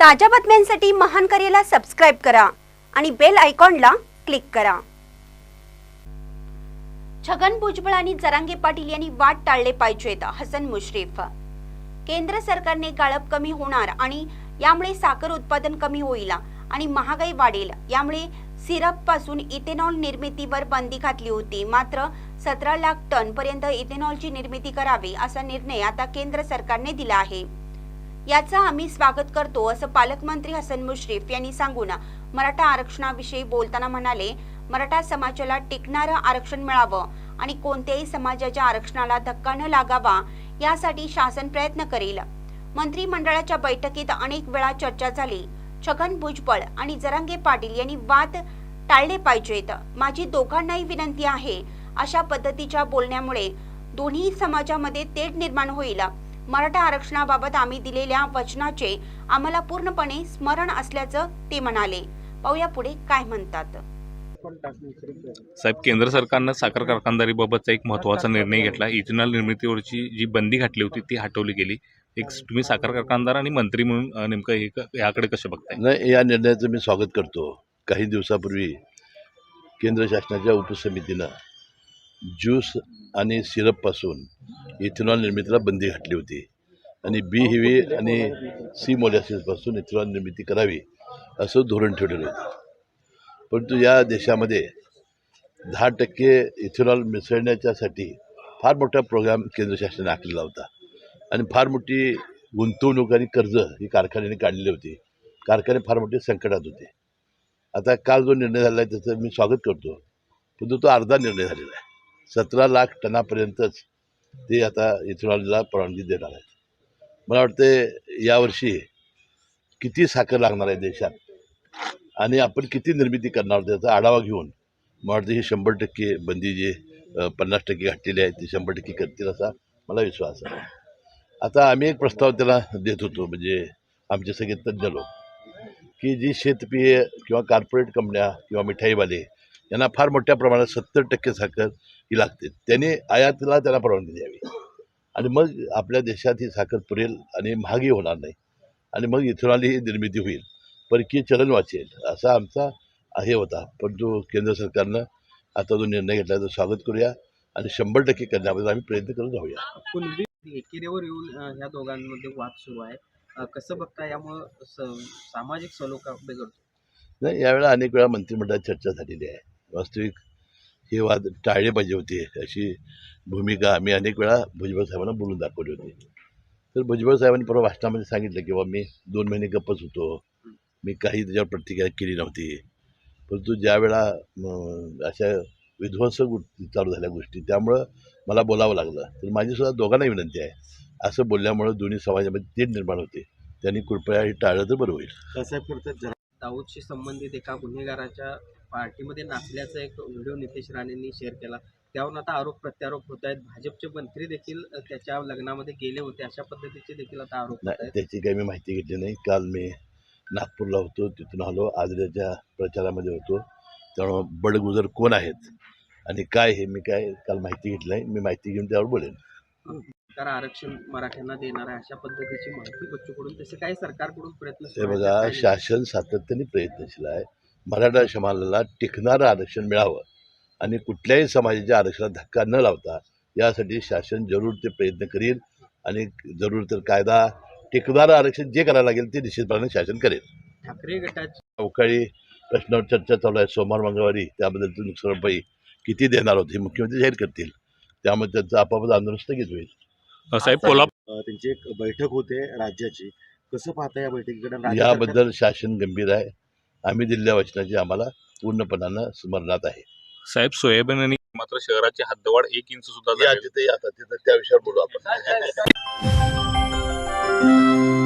ताज्या बातम्यांसाठी महान करेला सबस्क्राईब करा आणि बेल आयकॉनला क्लिक करा. छगन भुजबळ आणि जरांगे पाटील यांनी वाट टाळले पाहिजेत हसन मुश्रीफ. केंद्र सरकारने गाळप कमी होणार आणि यामुळे साखर उत्पादन कमी होईल आणि महागाई वाढेल. यामुळे सिरपपासून इथेनॉल निर्मितीवर बंदी घातली होती. मात्र सतरा लाख टन पर्यंत इथेनॉलची निर्मिती करावी असा निर्णय आता केंद्र सरकारने दिला आहे. याचा आम्ही स्वागत करतो असं पालकमंत्री हसन मुश्रीफ यांनी सांगून मराठा आरक्षणाविषयी बोलताना म्हणाले मराठा समाजाला टिकणारं आरक्षण मिळावं आणि कोणत्याही समाजाच्या आरक्षणाला धक्का न लागावा यासाठी शासन प्रयत्न करेल. मंत्रिमंडळाच्या बैठकीत अनेक वेळा चर्चा झाली. छगन भुजबळ आणि जरांगे पाटील यांनी वाद टाळले पाहिजेत. माझी दोघांनाही विनंती आहे अशा पद्धतीच्या बोलण्यामुळे दोन्ही समाजामध्ये तेढ निर्माण होईल. मराठा आरक्षणाबाबत आम्ही दिलेल्या वचनाचे आम्हाला पूर्णपणे स्मरण असल्याचं ते म्हणाले. पाहूया पुढे काय म्हणतात. साहेब केंद्र सरकारनं साखर कारखानदारीबाबतचा एक महत्त्वाचा निर्णय घेतला. इथेनॉल निर्मितीवरची जी बंदी घातली होती ती हटवली गेली. एक तुम्ही साखर कारखानदार आणि मंत्री म्हणून नेमकं हे क- याकडे कसं बघताय? नाही या निर्णयाचं मी स्वागत करतो. काही दिवसापूर्वी केंद्र शासनाच्या उपसमितीनं ज्यूस आणि सिरपपासून इथेनॉल निर्मितीला बंदी घातली होती. आणि बी हिवी आणि सी मोलॅसिसपासून इथेनॉल निर्मिती करावी असं धोरण ठेवलेलं होतं. परंतु या देशामध्ये दहा टक्के इथेनॉल मिसळण्याच्यासाठी फार मोठा प्रोग्राम केंद्र शासनाने आखलेला होता. आणि फार मोठी गुंतवणूक आणि कर्ज ही कारखान्याने काढलेली होती. कारखाने फार मोठे संकटात होते. आता काल जो निर्णय झाला आहे त्याचं मी स्वागत करतो. परंतु तो अर्धा निर्णय झालेला आहे. सतरा लाख टनापर्यंतच ते आता इथेनॉलला परवानगी देणार आहेत. मला वाटते यावर्षी किती साखर लागणार आहे देशात? आणि आपण किती निर्मिती करणार आहोत याचा आढावा घेऊन मला वाटतं ही शंभर टक्के बंदी जी पन्नास टक्के घातलेली आहे ती शंभर टक्के करतील असा मला विश्वास आहे. आता आम्ही एक प्रस्ताव त्याला देत होतो म्हणजे आमचे सगळे तज्ज्ञ लोक की जी शेतपिये किंवा कॉर्पोरेट कंपन्या किंवा मिठाईवाले यांना फार मोठ्या प्रमाणात सत्तर टक्के साखर ही लागते. त्यांनी आयातीला त्यांना परवानगी द्यावी. आणि मग आपल्या देशात ही साखर पुरेल आणि महागही होणार नाही. आणि मग इथेनॉल ही निर्मिती होईल. परकीय चलन वाचेल असा आमचा हे होता. परंतु केंद्र सरकारनं आता जो निर्णय घेतला तो स्वागत करूया आणि शंभर टक्के करण्याबद्दल आम्ही प्रयत्न करत राहूया. एकेरीवर येऊन ह्या दोघांमध्ये वाद सुरू आहे. कसं बघता यामुळं सामाजिक सलोखा बिघडतो? नाही यावेळेला अनेक वेळा मंत्रिमंडळात चर्चा झालेली आहे. वास्तविक हे वाद टाळले पाहिजे होते. अशी भूमिका आम्ही अनेक वेळा भुजबळ साहेबांना बोलून दाखवली होती. तर भुजबळ साहेबांनी परवा भाषणामध्ये सांगितलं की बाबा मी दोन महिने गप्पच होतो. मी काही त्याच्यावर प्रतिक्रिया केली नव्हती. परंतु ज्या वेळा अशा विध्वंस चालू झाल्या गोष्टी त्यामुळं मला बोलावं लागलं. तर माझीसुद्धा दोघांनाही विनंती आहे. असं बोलल्यामुळं दोन्ही समाजामध्ये तेढ निर्माण होते. त्यांनी कृपया हे टाळलं तर बरं होईल. दाऊदशी संबंधित एका गुन्हेगाराच्या पार्टीमध्ये नाचल्याचा एक व्हिडिओ नितेश राणेंनी शेअर केला. त्यावरून आता आरोप प्रत्यारोप होत आहेत. भाजपचे मंत्री देखील त्याच्या लग्नामध्ये गेले होते. अशा पद्धतीचे देखील आता आरोप होत नाही आहेत. त्याची काही मी माहिती घेतली नाही. काल मी नागपूरला होतो. तिथून आलो. आजऱ्याच्या प्रचारामध्ये होतो. त्यामुळं बडगुजर कोण आहेत आणि काय हे मी काय काल माहिती घेतली नाही. मी माहिती घेऊन त्यावर बोलेन. तर आरक्षण मराठ्यांना देणार आहे अशा पद्धतीची माहिती बच्चूकडून. तसे काही सरकारकडून प्रयत्न हे सुरू आहेत. बघा शासन सातत्याने प्रयत्नशील आहे. मराठा समाजाला टिकणारं आरक्षण मिळावं आणि कुठल्याही समाजाच्या आरक्षणात धक्का न लावता यासाठी शासन जरूर ते प्रयत्न करील आणि जरूर तर कायदा टिकणारं आरक्षण जे करायला लागेल ते निश्चितपणे शासन करेल. ठाकरे गटाची अवकाळी प्रश्नावर चर्चा चालू आहे. सोमवार मंगळवारी त्याबद्दल नुकसान रुपये किती देणार होते मुख्यमंत्री जाहीर करतील. त्यामुळे त्यांचं आपापत आंदोलन स्थगित होईल. साहेब कोल्हापूर अ, त्यांची एक बैठक होते राज्याची. कसं पाहता या बैठकीकडे? राज्य सरकार- याबद्दल शासन गंभीर आहे. आम्ही दिलेल्या वचनाची आम्हाला पूर्णपणानं स्मरणात आहे साहेब सोयाबीन आणि मात्र शहराची हद्दवाढ एक इंच सुद्धा या. तिथे आता तिथं त्या विषयावर बोलू आपण